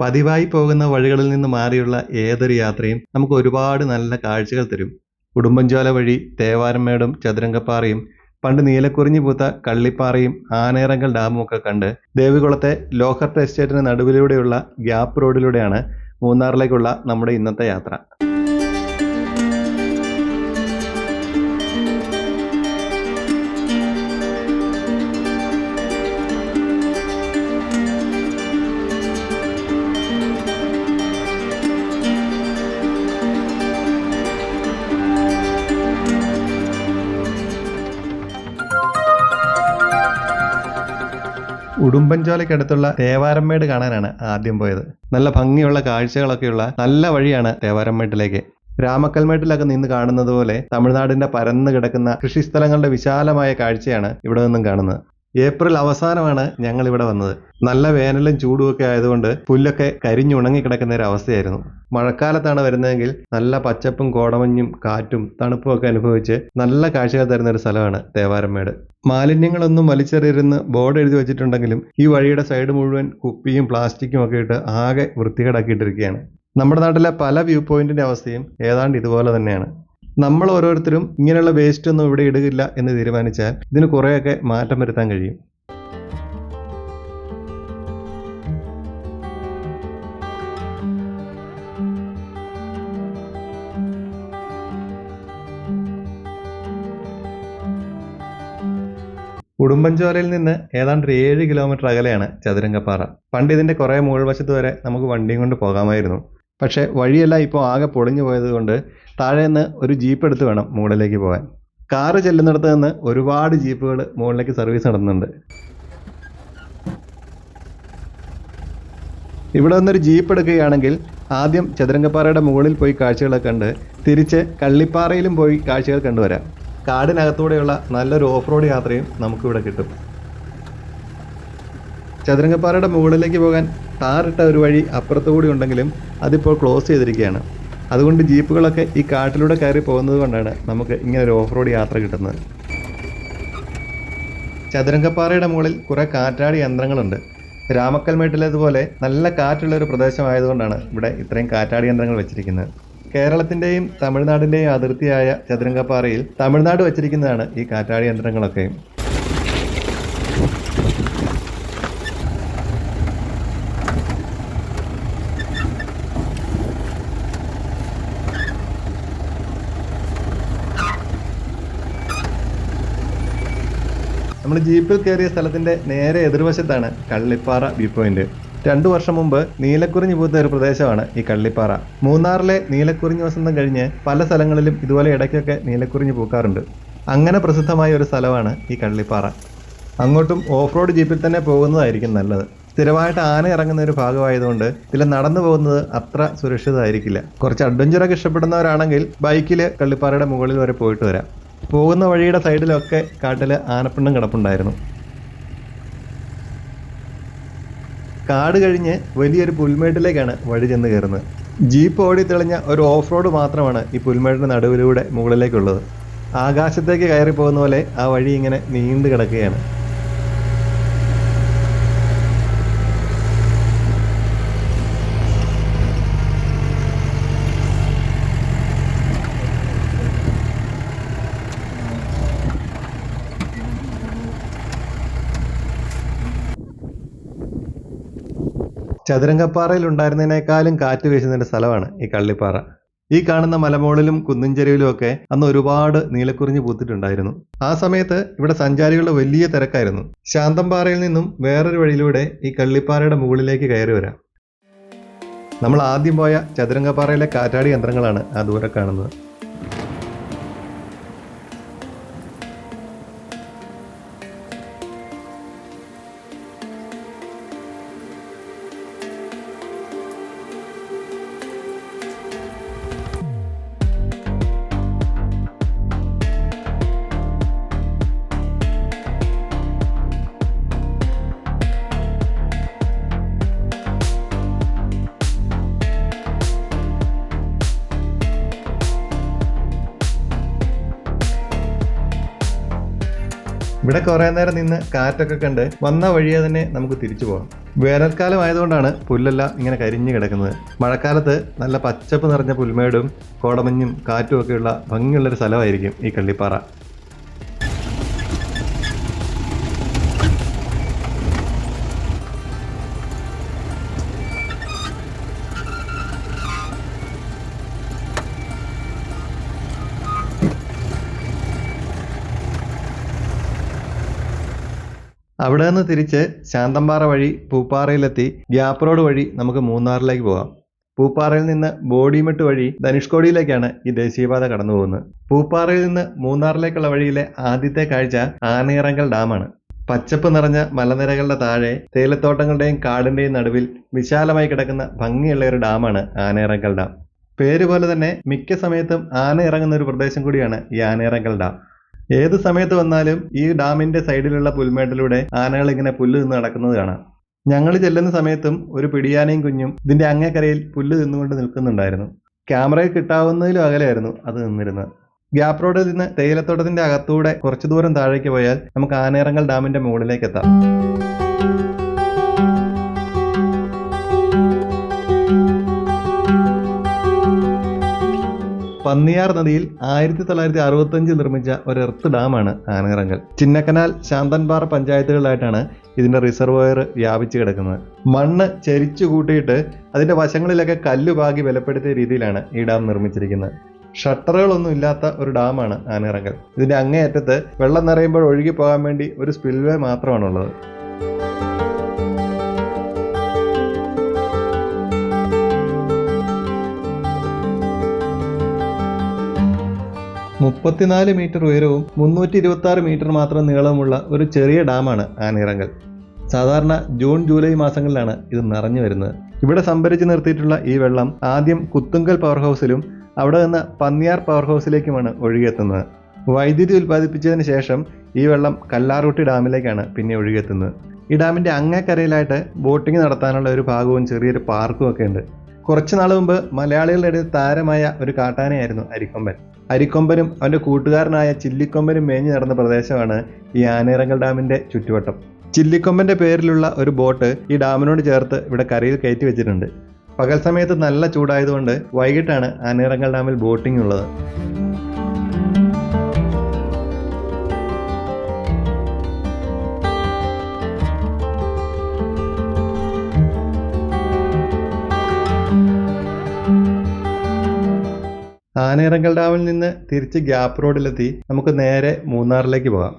പതിവായി പോകുന്ന വഴികളിൽ നിന്ന് മാറിയുള്ള ഏതൊരു യാത്രയും നമുക്ക് ഒരുപാട് നല്ല കാഴ്ചകൾ തരും. ഉടുമ്പൻചോല വഴി തേവാരമേടും ചതുരംഗപ്പാറയും പണ്ട് നീലക്കുറിഞ്ഞി പൂത്ത കള്ളിപ്പാറയും ആനേറങ്കൽ ഡാമും ഒക്കെ കണ്ട് ദേവികുളത്തെ ലോഹർട്ട് എസ്റ്റേറ്റിന് നടുവിലൂടെയുള്ള ഗ്യാപ്പ് റോഡിലൂടെയാണ് മൂന്നാറിലേക്കുള്ള നമ്മുടെ ഇന്നത്തെ യാത്ര. ഉടുമ്പൻചോലയ്ക്കടുത്തുള്ള ദേവാരമ്മേട് കാണാനാണ് ആദ്യം പോയത്. നല്ല ഭംഗിയുള്ള കാഴ്ചകളൊക്കെയുള്ള നല്ല വഴിയാണ് തേവാരമ്മേട്ടിലേക്ക് രാമക്കൽമേട്ടിലൊക്കെ നിന്ന് കാണുന്നത് പോലെ തമിഴ്നാടിന്റെ പരന്ന് കിടക്കുന്ന കൃഷിസ്ഥലങ്ങളുടെ വിശാലമായ കാഴ്ചയാണ് ഇവിടെ നിന്നും കാണുന്നത്. ഏപ്രിൽ അവസാനമാണ് ഞങ്ങൾ ഇവിടെ വന്നത്. നല്ല വേനലും ചൂടും ഒക്കെ ആയതുകൊണ്ട് പുല്ലൊക്കെ കരിഞ്ഞുണങ്ങി കിടക്കുന്ന ഒരു അവസ്ഥയായിരുന്നു. മഴക്കാലത്താണ് വരുന്നതെങ്കിൽ നല്ല പച്ചപ്പും കോടമഞ്ഞും കാറ്റും തണുപ്പും ഒക്കെ അനുഭവിച്ച് നല്ല കാഴ്ചകൾ തരുന്ന ഒരു സ്ഥലമാണ് തേവാരമ്മേട് മാലിന്യങ്ങളൊന്നും വലിച്ചെറിയരുന്ന് ബോർഡ് എഴുതി വെച്ചിട്ടുണ്ടെങ്കിലും ഈ വഴിയുടെ സൈഡ് മുഴുവൻ കുപ്പിയും പ്ലാസ്റ്റിക്കും ഒക്കെ ഇട്ട് ആകെ വൃത്തികേടാക്കിയിട്ടിരിക്കുകയാണ്. നമ്മുടെ നാട്ടിലെ പല വ്യൂ പോയിന്റിന്റെ അവസ്ഥയും ഏതാണ്ട് ഇതുപോലെ തന്നെയാണ്. നമ്മൾ ഓരോരുത്തരും ഇങ്ങനെയുള്ള വേസ്റ്റ് ഒന്നും ഇവിടെ ഇടുകില്ല എന്ന് തീരുമാനിച്ചാൽ ഇതിന് കുറേയൊക്കെ മാറ്റം വരുത്താൻ കഴിയും. ഉടുമ്പൻചോലയിൽ നിന്ന് ഏതാണ്ട് ഒരു ഏഴ് കിലോമീറ്റർ അകലെയാണ് ചതുരംഗപ്പാറ. പണ്ട് ഇതിന്റെ കുറേ മുകൾ വശത്ത് വരെ നമുക്ക് വണ്ടിയും കൊണ്ട് പോകാമായിരുന്നു. പക്ഷേ വഴിയെല്ലാം ഇപ്പോൾ ആകെ പൊളിഞ്ഞു പോയത് കൊണ്ട് താഴെ നിന്ന് ഒരു ജീപ്പ് എടുത്ത് വേണം മുകളിലേക്ക് പോകാൻ. കാറ് ചെല്ലുന്നിടത്ത് നിന്ന് ഒരുപാട് ജീപ്പുകൾ മുകളിലേക്ക് സർവീസ് നടത്തുന്നുണ്ട്. ഇവിടെ നിന്നൊരു ജീപ്പ് എടുക്കുകയാണെങ്കിൽ ആദ്യം ചതുരംഗപ്പാറയുടെ മുകളിൽ പോയി കാഴ്ചകളൊക്കെ കണ്ട് തിരിച്ച് കള്ളിപ്പാറയിലും പോയി കാഴ്ചകൾ കണ്ടുവരാം. കാടിനകത്തൂടെയുള്ള നല്ലൊരു ഓഫ് റോഡ് യാത്രയും നമുക്കിവിടെ കിട്ടും. ചതുരംഗപ്പാറയുടെ മുകളിലേക്ക് പോകാൻ ടാറിട്ട ഒരു വഴി അപ്പുറത്തുകൂടി ഉണ്ടെങ്കിലും അതിപ്പോൾ ക്ലോസ് ചെയ്തിരിക്കുകയാണ്. അതുകൊണ്ട് ജീപ്പുകളൊക്കെ ഈ കാട്ടിലൂടെ കയറി പോകുന്നത് കൊണ്ടാണ് നമുക്ക് ഇങ്ങനെ ഒരു ഓഫ് റോഡ് യാത്ര കിട്ടുന്നത്. ചതുരംഗപ്പാറയുടെ മുകളിൽ കുറേ കാറ്റാടി യന്ത്രങ്ങളുണ്ട്. രാമക്കൽമേട്ടിലേതുപോലെ നല്ല കാറ്റുള്ള ഒരു പ്രദേശമായതുകൊണ്ടാണ് ഇവിടെ ഇത്രയും കാറ്റാടി യന്ത്രങ്ങൾ വെച്ചിരിക്കുന്നത്. കേരളത്തിന്റെയും തമിഴ്നാടിന്റെയും അതിർത്തിയായ ചതുരംഗപ്പാറയിൽ തമിഴ്നാട് വച്ചിരിക്കുന്നതാണ് ഈ കാറ്റാടി യന്ത്രങ്ങളൊക്കെ. നമ്മൾ ജീപ്പിൽ കയറിയ സ്ഥലത്തിന്റെ നേരെ എതിർവശത്താണ് കള്ളിപ്പാറ വ്യൂ പോയിന്റ്. രണ്ടു വർഷം മുമ്പ് നീലക്കുറിഞ്ഞി പൂത്ത ഒരു പ്രദേശമാണ് ഈ കള്ളിപ്പാറ. മൂന്നാറിലെ നീലക്കുറിഞ്ഞി വസന്തം കഴിഞ്ഞ് പല സ്ഥലങ്ങളിലും ഇതുപോലെ ഇടയ്ക്കൊക്കെ നീലക്കുറിഞ്ഞി പൂക്കാറുണ്ട്. അങ്ങനെ പ്രസിദ്ധമായ ഒരു സ്ഥലമാണ് ഈ കള്ളിപ്പാറ. അങ്ങോട്ടും ഓഫ് റോഡ് ജീപ്പിൽ തന്നെ പോകുന്നതായിരിക്കും നല്ലത്. സ്ഥിരമായിട്ട് ആന ഇറങ്ങുന്ന ഒരു ഭാഗമായതുകൊണ്ട് ഇതിൽ നടന്നു പോകുന്നത് അത്ര സുരക്ഷിതമായിരിക്കില്ല. കുറച്ച് അഡ്വഞ്ചറൊക്കെ ഇഷ്ടപ്പെടുന്നവരാണെങ്കിൽ ബൈക്കിൽ കള്ളിപ്പാറയുടെ മുകളിൽ വരെ പോയിട്ട് വരാം. പോകുന്ന വഴിയുടെ സൈഡിലൊക്കെ കാട്ടിൽ ആനപ്പിണ്ണും കിടപ്പുണ്ടായിരുന്നു. കാട് കഴിഞ്ഞ് വലിയൊരു പുൽമേട്ടിലേക്കാണ് വഴി ചെന്ന് കയറുന്നത്. ജീപ്പ് ഓടി തെളിഞ്ഞ ഒരു ഓഫ് റോഡ് മാത്രമാണ് ഈ പുൽമേട്ടിന്റെ നടുവിലൂടെ മുകളിലേക്കുള്ളത്. ആകാശത്തേക്ക് കയറി പോകുന്ന പോലെ ആ വഴി ഇങ്ങനെ നീണ്ടു കിടക്കുകയാണ്. ചതുരംഗപ്പാറയിൽ ഉണ്ടായിരുന്നതിനേക്കാളും കാറ്റ് വീശുന്നതിന്റെ സ്ഥലമാണ് ഈ കള്ളിപ്പാറ. ഈ കാണുന്ന മലമുകളിലും കുന്നിൻചെരുവിലും ഒക്കെ അന്ന് ഒരുപാട് നീലക്കുറിഞ്ഞ് പൂത്തിട്ടുണ്ടായിരുന്നു. ആ സമയത്ത് ഇവിടെ സഞ്ചാരികളുടെ വലിയ തിരക്കായിരുന്നു. ശാന്തംപാറയിൽ നിന്നും വേറൊരു വഴിയിലൂടെ ഈ കള്ളിപ്പാറയുടെ മുകളിലേക്ക് കയറി വരാം. നമ്മൾ ആദ്യം പോയ ചതുരംഗപ്പാറയിലെ കാറ്റാടി യന്ത്രങ്ങളാണ് ആ ദൂരെ കാണുന്നത്. ഇവിടെ കുറേ നേരം നിന്ന് കാറ്റൊക്കെ കണ്ട് വന്ന വഴിയെ തന്നെ നമുക്ക് തിരിച്ചു പോകാം. വേനൽക്കാലം ആയതുകൊണ്ടാണ് പുല്ലെല്ലാം ഇങ്ങനെ കരിഞ്ഞു കിടക്കുന്നത്. മഴക്കാലത്ത് നല്ല പച്ചപ്പ് നിറഞ്ഞ പുൽമേടും കോടമഞ്ഞും കാറ്റും ഒക്കെയുള്ള ഭംഗിയുള്ളൊരു സ്ഥലമായിരിക്കും ഈ കള്ളിപ്പാറ. അവിടെ നിന്ന് തിരിച്ച് ശാന്തമ്പാറ വഴി പൂപ്പാറയിലെത്തി ഗ്യാപ്പ് റോഡ് വഴി നമുക്ക് മൂന്നാറിലേക്ക് പോകാം. പൂപ്പാറയിൽ നിന്ന് ബോഡിമെട്ട് വഴി ധനുഷ്കോടിയിലേക്കാണ് ഈ ദേശീയപാത കടന്നു പോകുന്നത് പൂപ്പാറയിൽ നിന്ന് മൂന്നാറിലേക്കുള്ള വഴിയിലെ ആദ്യത്തെ കാഴ്ച ആനയിറങ്കൽ ഡാമാണ്. പച്ചപ്പ് നിറഞ്ഞ മലനിരകളുടെ താഴെ തേയിലത്തോട്ടങ്ങളുടെയും കാടിന്റെയും നടുവിൽ വിശാലമായി കിടക്കുന്ന ഭംഗിയുള്ള ഒരു ഡാമാണ് ആനയിറങ്കൽ ഡാം. പേര് പോലെ തന്നെ മിക്ക സമയത്തും ആന ഇറങ്ങുന്ന ഒരു പ്രദേശം കൂടിയാണ് ഈ ആനയിറങ്കൽ ഡാം. ഏത് സമയത്ത് വന്നാലും ഈ ഡാമിന്റെ സൈഡിലുള്ള പുൽമേട്ടിലൂടെ ആനകൾ ഇങ്ങനെ പുല്ല് നിന്ന് നടക്കുന്നത് കാണാം. ഞങ്ങൾ ചെല്ലുന്ന സമയത്തും ഒരു പിടിയാനയും കുഞ്ഞും ഇതിന്റെ അങ്ങേക്കരയിൽ പുല്ല് തിന്നുകൊണ്ട് നിൽക്കുന്നുണ്ടായിരുന്നു. ക്യാമറയിൽ കിട്ടാവുന്നതിലും അകലെയായിരുന്നു അത് നിന്നിരുന്നത്. ഗ്യാപ് റോഡിൽ നിന്ന് തേയിലത്തോട്ടത്തിന്റെ അകത്തൂടെ കുറച്ചു ദൂരം താഴേക്ക് പോയാൽ നമുക്ക് ആനേറങ്ങൽ ഡാമിന്റെ മുകളിലേക്ക് എത്താം. പന്നിയാർ നദിയിൽ ആയിരത്തി തൊള്ളായിരത്തി അറുപത്തഞ്ച് നിർമ്മിച്ച ഒരു എർത്ത് ഡാമാണ് ആനയിറങ്കൽ ചിന്നക്കനാൽ ശാന്തൻപാറ പഞ്ചായത്തുകളിലായിട്ടാണ് ഇതിന്റെ റിസർവോയർ വ്യാപിച്ചു കിടക്കുന്നത്. മണ്ണ് ചരിച്ചു കൂട്ടിയിട്ട് അതിന്റെ വശങ്ങളിലൊക്കെ കല്ല് പാകി ബലപ്പെടുത്തിയ രീതിയിലാണ് ഈ ഡാം നിർമ്മിച്ചിരിക്കുന്നത്. ഷട്ടറുകളൊന്നും ഇല്ലാത്ത ഒരു ഡാമാണ് ആനയിറങ്കൽ ഇതിന്റെ അങ്ങേയറ്റത്ത് വെള്ളം നിറയുമ്പോൾ ഒഴുകി പോകാൻ വേണ്ടി ഒരു സ്പിൽവേ മാത്രമാണുള്ളത്. മുപ്പത്തിനാല് മീറ്റർ ഉയരവും മുന്നൂറ്റി ഇരുപത്തി ആറ് മീറ്റർ മാത്രം നീളമുള്ള ഒരു ചെറിയ ഡാമാണ് ആനയിറങ്കൽ സാധാരണ ജൂൺ ജൂലൈ മാസങ്ങളിലാണ് ഇത് നിറഞ്ഞു വരുന്നത്. ഇവിടെ സംഭരിച്ച് നിർത്തിയിട്ടുള്ള ഈ വെള്ളം ആദ്യം കുത്തുങ്കൽ പവർ ഹൗസിലും അവിടെ നിന്ന് പന്നിയാർ പവർ ഹൗസിലേക്കുമാണ് ഒഴുകിയെത്തുന്നത്. വൈദ്യുതി ഉൽപ്പാദിപ്പിച്ചതിന് ശേഷം ഈ വെള്ളം കല്ലാറുട്ടി ഡാമിലേക്കാണ് പിന്നെ ഒഴുകിയെത്തുന്നത്. ഈ ഡാമിന്റെ അങ്ങേക്കരയിലായിട്ട് ബോട്ടിംഗ് നടത്താനുള്ള ഒരു ഭാഗവും ചെറിയൊരു പാർക്കും ഒക്കെ ഉണ്ട്. കുറച്ചു നാൾ മുമ്പ് മലയാളികളുടെ ഇടയിൽ താരമായ ഒരു കാട്ടാനയായിരുന്നു അരിക്കൊമ്പൻ. അരിക്കൊമ്പനും അവന്റെ കൂട്ടുകാരനായ ചില്ലിക്കൊമ്പനും മേഞ്ഞു നടന്ന പ്രദേശമാണ് ഈ ആനയിറങ്കൽ ഡാമിന്റെ ചുറ്റുവട്ടം. ചില്ലിക്കൊമ്പന്റെ പേരിലുള്ള ഒരു ബോട്ട് ഈ ഡാമിനോട് ചേർത്ത് ഇവിടെ കരയിൽ കയറ്റി വെച്ചിട്ടുണ്ട്. പകൽ സമയത്ത് നല്ല ചൂടായതുകൊണ്ട് വൈകിട്ടാണ് ആനയിറങ്കൽ ഡാമിൽ ബോട്ടിംഗ് ഉള്ളത് ആനയിറങ്കൽ ഡാമിൽ നിന്ന് തിരിച്ച് ഗ്യാപ്പ് റോഡിലെത്തി നമുക്ക് നേരെ മൂന്നാറിലേക്ക് പോകാം.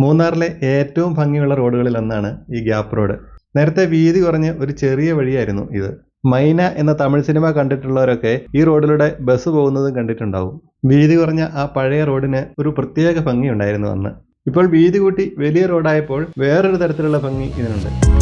മൂന്നാറിലെ ഏറ്റവും ഭംഗിയുള്ള റോഡുകളിൽ ഒന്നാണ് ഈ ഗ്യാപ്പ് റോഡ്. നേരത്തെ വീതി കുറഞ്ഞ് ഒരു ചെറിയ വഴിയായിരുന്നു ഇത്. മൈന എന്ന തമിഴ് സിനിമ കണ്ടിട്ടുള്ളവരൊക്കെ ഈ റോഡിലൂടെ ബസ് പോകുന്നതും കണ്ടിട്ടുണ്ടാവും. വീതി കുറഞ്ഞ ആ പഴയ റോഡിന് ഒരു പ്രത്യേക ഭംഗി ഉണ്ടായിരുന്നു അന്ന്. ഇപ്പോൾ വീതി കൂട്ടി വലിയ റോഡായപ്പോൾ വേറൊരു തരത്തിലുള്ള ഭംഗി ഇതിനുണ്ട്.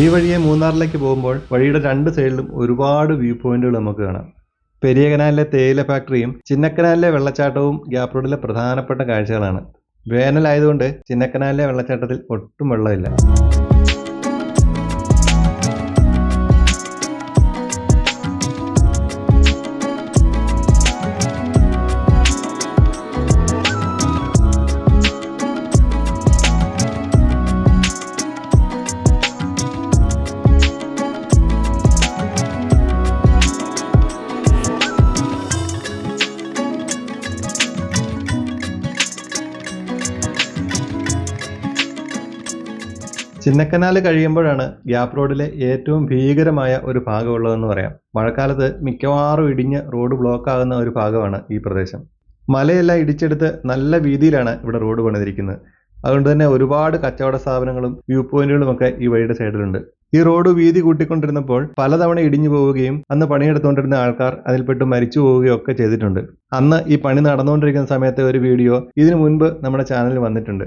ഈ വഴിയെ മൂന്നാറിലേക്ക് പോകുമ്പോൾ വഴിയുടെ രണ്ട് സൈഡിലും ഒരുപാട് വ്യൂ പോയിന്റുകൾ നമുക്ക് കാണാം. പെരിയ കനാലിലെ തേയില ഫാക്ടറിയും ചിന്നക്കനാലിലെ വെള്ളച്ചാട്ടവും ഗ്യാപ് റോഡിലെ പ്രധാനപ്പെട്ട കാഴ്ചകളാണ്. വേനലായതുകൊണ്ട് ചിന്നക്കനാലിലെ വെള്ളച്ചാട്ടത്തിൽ ഒട്ടും വെള്ളമില്ല. ചിന്നക്കനാല് കഴിയുമ്പോഴാണ് ഗ്യാപ്പ് റോഡിലെ ഏറ്റവും ഭീകരമായ ഒരു ഭാഗമുള്ളതെന്ന് പറയാം. മഴക്കാലത്ത് മിക്കവാറും ഇടിഞ്ഞ് റോഡ് ബ്ലോക്ക് ആകുന്ന ഒരു ഭാഗമാണ് ഈ പ്രദേശം. മലയെല്ലാം ഇടിച്ചെടുത്ത് നല്ല വീതിയിലാണ് ഇവിടെ റോഡ് പണിതിരിക്കുന്നത്. അതുകൊണ്ട് തന്നെ ഒരുപാട് കച്ചവട സ്ഥാപനങ്ങളും വ്യൂ പോയിന്റുകളും ഒക്കെ ഈ വഴിയുടെ സൈഡിലുണ്ട്. ഈ റോഡ് വീതി കൂട്ടിക്കൊണ്ടിരുന്നപ്പോൾ പലതവണ ഇടിഞ്ഞു പോവുകയും അന്ന് പണിയെടുത്തുകൊണ്ടിരുന്ന ആൾക്കാർ അതിൽപ്പെട്ട് മരിച്ചു പോവുകയും ഒക്കെ ചെയ്തിട്ടുണ്ട്. അന്ന് ഈ പണി നടന്നുകൊണ്ടിരിക്കുന്ന സമയത്തെ ഒരു വീഡിയോ ഇതിനു മുൻപ് നമ്മുടെ ചാനലിൽ വന്നിട്ടുണ്ട്.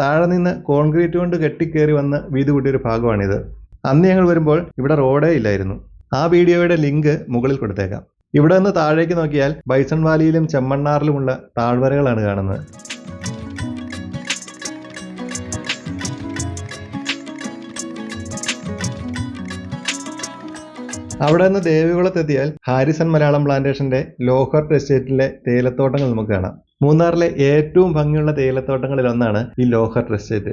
താഴെ നിന്ന് കോൺക്രീറ്റ് കൊണ്ട് കെട്ടിക്കേറി വന്ന് വീതി കൂട്ടിയൊരു ഭാഗമാണിത്. അന്ന് ഞങ്ങൾ വരുമ്പോൾ ഇവിടെ റോഡേ ഇല്ലായിരുന്നു. ആ വീഡിയോയുടെ ലിങ്ക് മുകളിൽ കൊടുത്തേക്കാം. ഇവിടെ നിന്ന് താഴേക്ക് നോക്കിയാൽ ബൈസൺ വാലിയിലും ചെമ്മണ്ണാറിലുമുള്ള താഴ്വരകളാണ് കാണുന്നത്. അവിടെ നിന്ന് ദേവികുളത്തെത്തിയാൽ ഹാരിസൺ മലയാളം പ്ലാന്റേഷന്റെ ലോഹർട്ട് എസ്റ്റേറ്റിലെ തേയിലത്തോട്ടങ്ങൾ നമുക്ക് കാണാം. മൂന്നാറിലെ ഏറ്റവും ഭംഗിയുള്ള തേയിലത്തോട്ടങ്ങളിൽ ഒന്നാണ് ഈ ലോഹർ എസ്റ്റേറ്റ്.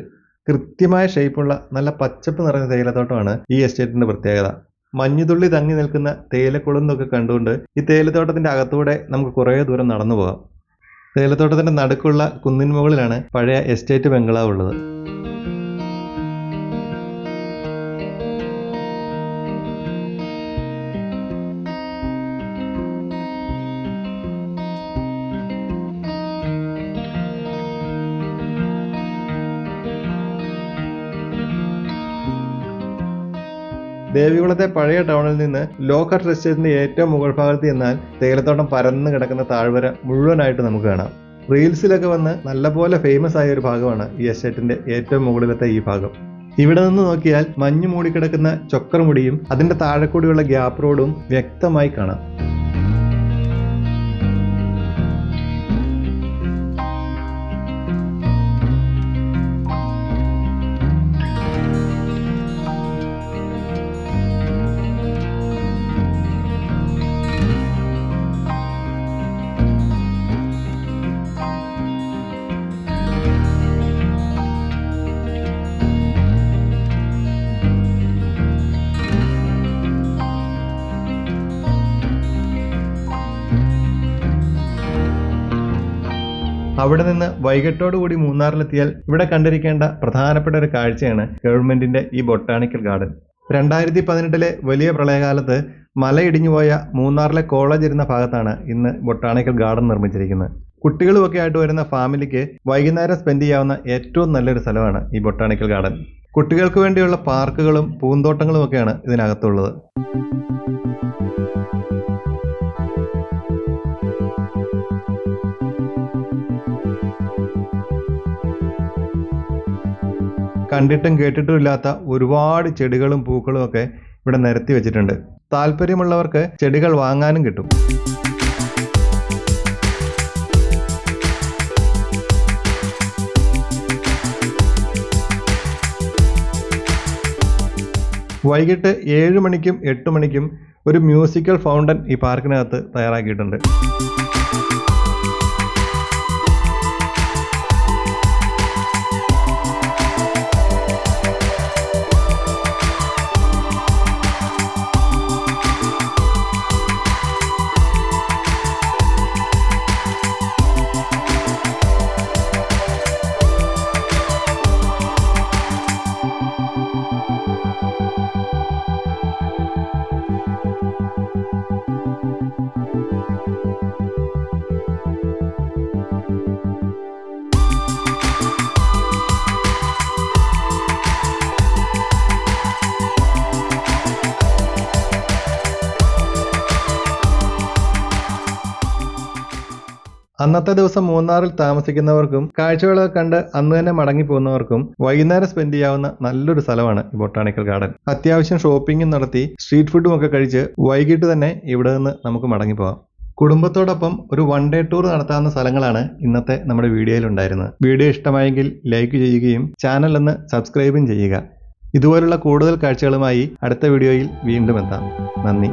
കൃത്യമായ ഷേപ്പുള്ള നല്ല പച്ചപ്പ് നിറഞ്ഞ തേയിലത്തോട്ടമാണ് ഈ എസ്റ്റേറ്റിന്റെ പ്രത്യേകത. മഞ്ഞുതുള്ളി തങ്ങി നിൽക്കുന്ന തേയിലക്കുളന്നൊക്കെ കണ്ടുകൊണ്ട് ഈ തേയിലത്തോട്ടത്തിന്റെ അകത്തൂടെ നമുക്ക് കുറേ ദൂരം നടന്നു പോകാം. തേയിലത്തോട്ടത്തിന്റെ നടുക്കുള്ള കുന്നിൻ മുകളിലാണ് പഴയ എസ്റ്റേറ്റ് ബംഗ്ലാവ് ഉള്ളത്. ദേവികുളത്തെ പഴയ ടൗണിൽ നിന്ന് ലോക്കർ എസ്റ്റേറ്റിന്റെ ഏറ്റവും മുകൾ ഭാഗത്ത് ചെന്നാൽ തേയിലത്തോട്ടം പരന്ന് കിടക്കുന്ന താഴ്വര മുഴുവനായിട്ട് നമുക്ക് കാണാം. റീൽസിലൊക്കെ വന്ന് നല്ലപോലെ ഫേമസ് ആയ ഒരു ഭാഗമാണ് ഈ എസ്റ്റേറ്റിന്റെ ഏറ്റവും മുകളിലത്തെ ഈ ഭാഗം. ഇവിടെ നിന്ന് നോക്കിയാൽ മഞ്ഞു മൂടിക്കിടക്കുന്ന ചൊക്കർമുടിയും അതിന്റെ താഴെ ഗ്യാപ് റോഡും വ്യക്തമായി കാണാം. അവിടെ നിന്ന് വൈകിട്ടോടുകൂടി മൂന്നാറിലെത്തിയാൽ ഇവിടെ കണ്ടിരിക്കേണ്ട പ്രധാനപ്പെട്ട ഒരു കാഴ്ചയാണ് ഗവൺമെന്റിന്റെ ഈ ബൊട്ടാണിക്കൽ ഗാർഡൻ. രണ്ടായിരത്തി പതിനെട്ടിലെ വലിയ പ്രളയകാലത്ത് മലയിടിഞ്ഞുപോയ മൂന്നാറിലെ കോളേജ് ഇരുന്ന ഭാഗത്താണ് ഇന്ന് ബൊട്ടാണിക്കൽ ഗാർഡൻ നിർമ്മിച്ചിരിക്കുന്നത്. കുട്ടികളുമൊക്കെ ആയിട്ട് വരുന്ന ഫാമിലിക്ക് വൈകുന്നേരം സ്പെൻഡ് ചെയ്യാവുന്ന ഏറ്റവും നല്ലൊരു സ്ഥലമാണ് ഈ ബൊട്ടാണിക്കൽ ഗാർഡൻ. കുട്ടികൾക്ക് വേണ്ടിയുള്ള പാർക്കുകളും പൂന്തോട്ടങ്ങളും ഒക്കെയാണ് ഇതിനകത്തുള്ളത്. കണ്ടിട്ടും കേട്ടിട്ടും ഇല്ലാത്ത ഒരുപാട് ചെടികളും പൂക്കളും ഒക്കെ ഇവിടെ നിരത്തി വെച്ചിട്ടുണ്ട്. താല്പര്യമുള്ളവർക്ക് ചെടികൾ വാങ്ങാനും കിട്ടും. വൈകിട്ട് ഏഴ് മണിക്കും എട്ട് മണിക്കും ഒരു മ്യൂസിക്കൽ ഫൗണ്ടൻ ഈ പാർക്കിനകത്ത് തയ്യാറാക്കിയിട്ടുണ്ട്. അന്നത്തെ ദിവസം മൂന്നാറിൽ താമസിക്കുന്നവർക്കും കാഴ്ചകളൊക്കെ കണ്ട് അന്ന് തന്നെ മടങ്ങി പോകുന്നവർക്കും വൈകുന്നേരം സ്പെൻഡ് ചെയ്യാവുന്ന നല്ലൊരു സ്ഥലമാണ് ഈ ബൊട്ടാണിക്കൽ ഗാർഡൻ. അത്യാവശ്യം ഷോപ്പിംഗും നടത്തി സ്ട്രീറ്റ് ഫുഡും ഒക്കെ കഴിച്ച് വൈകിട്ട് തന്നെ ഇവിടെ നിന്ന് നമുക്ക് മടങ്ങി പോകാം കുടുംബത്തോടൊപ്പം ഒരു വൺ ഡേ ടൂർ നടത്താവുന്ന സ്ഥലങ്ങളാണ് ഇന്നത്തെ നമ്മുടെ വീഡിയോയിൽ ഉണ്ടായിരുന്നത്. വീഡിയോ ഇഷ്ടമായെങ്കിൽ ലൈക്ക് ചെയ്യുകയും ചാനൽ ഒന്ന് സബ്സ്ക്രൈബും ചെയ്യുക. ഇതുപോലുള്ള കൂടുതൽ കാഴ്ചകളുമായി അടുത്ത വീഡിയോയിൽ വീണ്ടും എത്താം. നന്ദി.